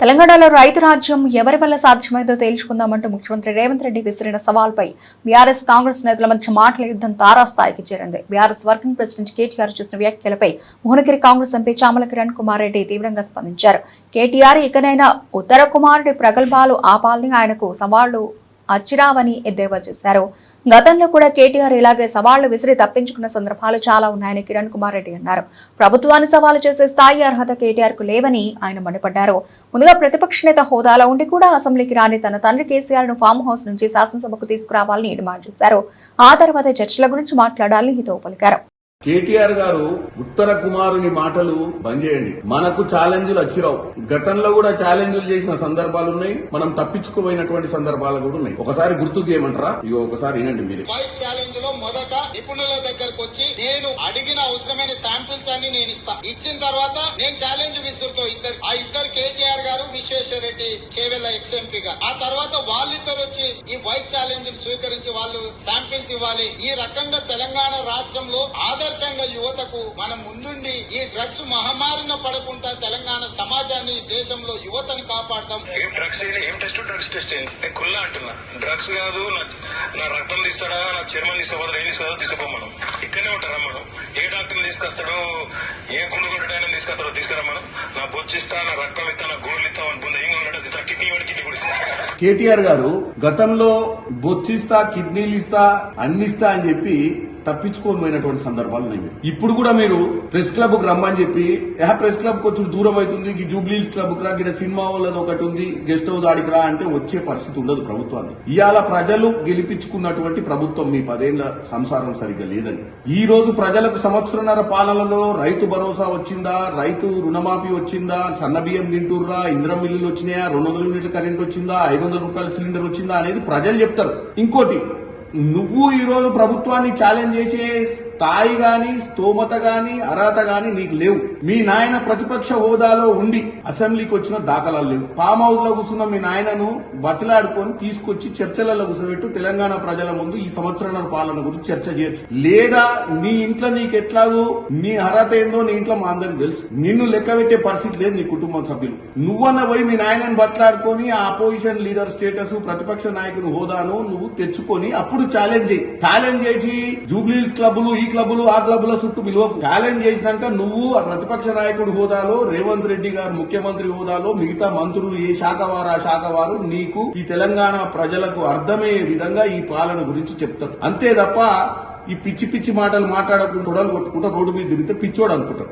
తెలంగాణలో రైతు రాజ్యం ఎవరి వల్ల సాధ్యమైందో తేల్చుకుందామంటూ ముఖ్యమంత్రి రేవంత్ రెడ్డి విసిరిన సవాల్పై బీఆర్ఎస్ కాంగ్రెస్ నేతల మధ్య మాటల యుద్ధం తారాస్థాయికి చేరింది. బీఆర్ఎస్ వర్కింగ్ ప్రెసిడెంట్ కేటీఆర్ చేసిన వ్యాఖ్యలపై మోహనగిరి కాంగ్రెస్ ఎంపీ చామల కిరణ్ కుమార్ రెడ్డి తీవ్రంగా స్పందించారు. కేటీఆర్ ఇకనైనా ఉత్తర కుమారుడి ప్రగల్భాలు ఆపాలని ఆయనకు సవాళ్ళు అచ్చిరావని ఎద్దేవా చేశారు. గతంలో కూడా కేటీఆర్ ఇలాగే సవాళ్ళు విసిరి తప్పించుకున్న సందర్భాలు చాలా ఉన్నాయని కిరణ్ కుమార్ రెడ్డి అన్నారు. ప్రభుత్వాన్ని సవాలు చేసే స్థాయి అర్హత కేటీఆర్కు లేవని ఆయన మండిపడ్డారు. ముందుగా ప్రతిపక్ష నేత హోదాలో ఉండి కూడా అసెంబ్లీకి రాని తన తండ్రి కేసీఆర్ను ఫామ్ హౌస్ నుంచి శాసనసభకు తీసుకురావాలని డిమాండ్ చేశారు. ఆ తర్వాత చర్చల గురించి మాట్లాడాలని హితవు పలికారు. కేటీఆర్ గారు ఉత్తర కుమారుని మాటలు బంద్ చేయండి. మనకు ఛాలెంజ్లు వచ్చిరావు గతంలో కూడా ఛాలెంజ్లు చేసిన సందర్భాలు ఉన్నాయి. మనం తప్పించుకోపోయినటువంటి సందర్భాలు కూడా ఉన్నాయి. ఒకసారి గుర్తుకు చేయమంటారా? ఇగో ఒకసారి వినండి మీరు. వైట్ ఛాలెంజ్లో మొదట నిపుణుల దగ్గరకు వచ్చి నేను అడిగిన అవసరమైన శాంపిల్స్ అన్ని నేను ఇస్తా. ఇచ్చిన తర్వాత నేను ఛాలెంజ్ విసురుతో ఇద్దరు ఆ ఇద్దరు కేటీఆర్ గారు విశ్వేశ్వర రెడ్డి చేవెళ్ళ ఎక్స్ గారు. ఆ తర్వాత వాళ్ళిద్దరు వచ్చి ఈ వైట్ ఛాలెంజ్ స్వీకరించి వాళ్ళు శాంపిల్స్ ఇవ్వాలి. ఈ రకంగా తెలంగాణ రాష్ట్రంలో ఆదర్శంగా యువతకు మనం ముందుండి ఈ డ్రగ్స్ మహమ్మారిన పడకుండా తెలంగాణ సమాజాన్ని దేశంలో యువతని కాపాడదాం ఏం డ్రగ్స్ అయినా ఏం టెస్ట్ డ్రగ్స్ టెస్ట్ అయింది నేను కుల్లా అంటున్నా. డ్రగ్స్ కాదు నా నా రక్తం తీస్తాడా నా చర్మం తీసుకోవద్దా ఏం తీసుకోపోం మనం. ఇక్కడనే ఉంటారా మనం? ఏ డాక్టర్ తీసుకొస్తాడో? ఏ గుండు కొట్టడానికి తీసుకొస్తాడో తీసుకురా మనం. నా బొచ్చిస్తా నా రక్తం ఇస్తా నా గోళ్ళు ఇస్తా అని బుంద ఏం ఇస్తా. కిడ్నీ వాడి కిడ్నీ కూడా ఇస్తా కేటీఆర్ గారు గతంలో బొచ్చిస్తా కిడ్నీలు ఇస్తా అన్నిస్తా అని చెప్పి తప్పించుకోమైనటువంటి పోయినటువంటి సందర్భాలు ఉన్నాయి. ఇప్పుడు కూడా మీరు ప్రెస్ క్లబ్కు రమ్మని చెప్పి యా ప్రెస్ క్లబ్ కొంచెం దూరం అవుతుంది జూబ్లీస్ క్లబ్కు రా ఇక్కడ సినిమా వాళ్ళది ఒకటి ఉంది గెస్ట్ హౌస్ ఆడికి రా అంటే వచ్చే పరిస్థితి ఉండదు ప్రభుత్వాన్ని ఇవాళ ప్రజలు గెలిపించుకున్నటువంటి ప్రభుత్వం మీ పదేళ్ళ సంసారం సరిగ్గా లేదని. ఈ రోజు ప్రజలకు సంవత్సరన్నర పాలనలో రైతు భరోసా వచ్చిందా? రైతు రుణమాఫీ వచ్చిందా? సన్న బియ్యం తింటుర్రా? ఇంద్రం మిల్లులు వచ్చినాయా? రెండు వందల యూనిట్ల కరెంట్ వచ్చిందా? ఐదు వందల రూపాయల సిలిండర్ వచ్చిందా? అనేది ప్రజలు చెప్తారు. ఇంకోటి నువ్వు ఈరోజు ప్రభుత్వాన్ని ఛాలెంజ్ చేసే తాయి గాని స్తోమత గాని అర్హత గాని నీకు లేవు. మీ నాయన ప్రతిపక్ష హోదాలో ఉండి అసెంబ్లీకి వచ్చిన దాఖలాలు లేవు. ఫామ్ హౌస్లో కూర్చున్న మీ నాయనను బతిలాడుకొని తీసుకొచ్చి చర్చలలో కూర్చోబెట్టు తెలంగాణ ప్రజల ముందు ఈ సంవత్సరాల పాలన గురించి చర్చ చేయొచ్చు. లేదా నీ ఇంట్లో నీకు ఎట్లాగో నీ అర్హత ఏందో నీ ఇంట్లో మా అందరికి తెలుసు. నిన్ను లెక్క పెట్టే పరిస్థితి లేదు నీ కుటుంబ సభ్యులు. నువ్వన్న పోయి మీ నాయనని బతలాడుకొని ఆ అపోజిషన్ లీడర్ స్టేటస్ ప్రతిపక్ష నాయకుని హోదాను నువ్వు తెచ్చుకొని అప్పుడు ఛాలెంజ్ చేయి. ఛాలెంజ్ చేసి జూబ్లీస్ క్లబ్లు ఈ క్లబ్లు ఆ క్లబ్ల చుట్టూ పిలువ ఛాలెంజ్ చేసినాక నువ్వు ప్రతిపక్ష నాయకుడి హోదాలో రేవంత్ రెడ్డి గారు ముఖ్యమంత్రి హోదాలో మిగతా మంత్రులు ఏ శాఖ వారు ఆ శాఖ వారు నీకు ఈ తెలంగాణ ప్రజలకు అర్థమయ్యే విధంగా ఈ పాలన గురించి చెప్తారు. అంతే తప్ప ఈ పిచ్చి పిచ్చి మాటలు మాట్లాడకుండా కొట్టుకుంటా రోడ్డు మీద తిరిగితే పిచ్చోడు అనుకుంటారు.